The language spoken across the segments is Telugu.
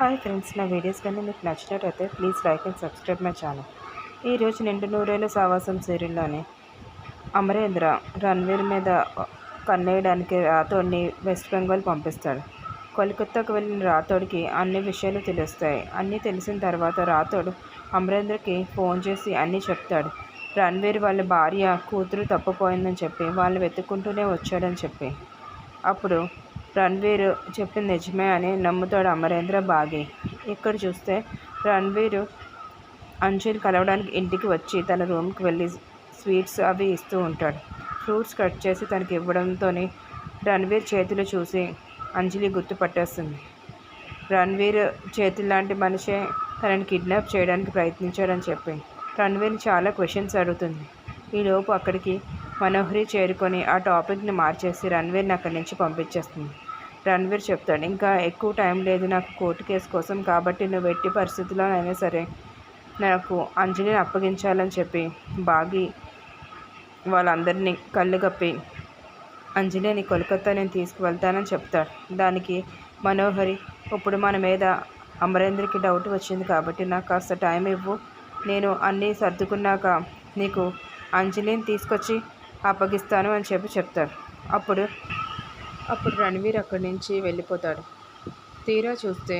హాయ్ ఫ్రెండ్స్ నా వీడియోస్ కానీ మీకు నచ్చినట్టయితే please like and subscribe my channel ఈరోజు నిండు నూరేళ్ళ సావాసం సీరియల్లోని అమరేంద్ర రణ్వీర్ మీద కన్నేయడానికి రాథోడ్ని వెస్ట్ బెంగాల్ పంపిస్తాడు. కోల్కత్తాకు వెళ్ళిన రాథోడ్కి అన్ని విషయాలు తెలుస్తాయి. అన్నీ తెలిసిన తర్వాత రాథోడ్ అమరేంద్రకి ఫోన్ చేసి అన్నీ చెప్తాడు. రణ్వీర్ వాళ్ళ భార్య కూతురు తప్పపోయిందని చెప్పి వాళ్ళు వెతుక్కుంటూనే వచ్చాడని చెప్పి. అప్పుడు రణ్వీర్ చెప్పింది నిజమే అని నమ్ముతాడు అమరేంద్ర బాగి. ఇక్కడ చూస్తే రణ్వీర్ అంజుల్ కలవడానికి ఇంటికి వచ్చి తన రూమ్కి వెళ్ళి స్వీట్స్ అవి ఇస్తూ ఉంటాడు. ఫ్రూట్స్ కట్ చేసి తనకి ఇవ్వడంతో రణ్వీర్ చేతులు చూసి అంజలి గుర్తుపట్టేస్తుంది రణ్వీర్ చేతులు లాంటి మనిషే తనని కిడ్నాప్ చేయడానికి ప్రయత్నించాడని చెప్పి రణ్వీర్ చాలా క్వశ్చన్స్ అడుగుతుంది. ఈలోపు అక్కడికి మనోహరి చేరుకొని ఆ టాపిక్ని మార్చేసి రణ్వీర్ని అక్కడి నుంచి పంపించేస్తుంది. రణ్వీర్ చెప్తాడు ఇంకా ఎక్కువ టైం లేదు నాకు కోర్టు కేసు కోసం కాబట్టి నువ్వు ఎట్టి పరిస్థితుల్లోనైనా సరే నాకు అంజలిని అప్పగించాలని చెప్పి బాగి వాళ్ళందరినీ కళ్ళు కప్పి అంజలిని కోల్కత్తా నేను తీసుకువెళ్తానని చెప్తాడు. దానికి మనోహరి ఇప్పుడు మన మీద అమరేంద్రకి డౌట్ వచ్చింది కాబట్టి నాకు కాస్త టైం ఇవ్వు. నేను అన్నీ సర్దుకున్నాక నీకు అంజలిని తీసుకొచ్చి అప్పగిస్తాను అని చెప్పి చెప్తాడు. అప్పుడు అప్పుడు రణవీర్ అక్కడి నుంచి వెళ్ళిపోతాడు. తీరా చూస్తే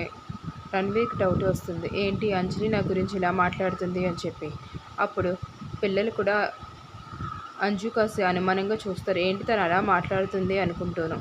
రణవీర్కి డౌట్ వస్తుంది. ఏంటి అంజలి నా గురించి ఇలా మాట్లాడుతుంది అని చెప్పి. అప్పుడు పిల్లలు కూడా అంజు కాసి అనుమానంగా చూస్తారు. ఏంటి తను అలా మాట్లాడుతుంది అనుకుంటాను.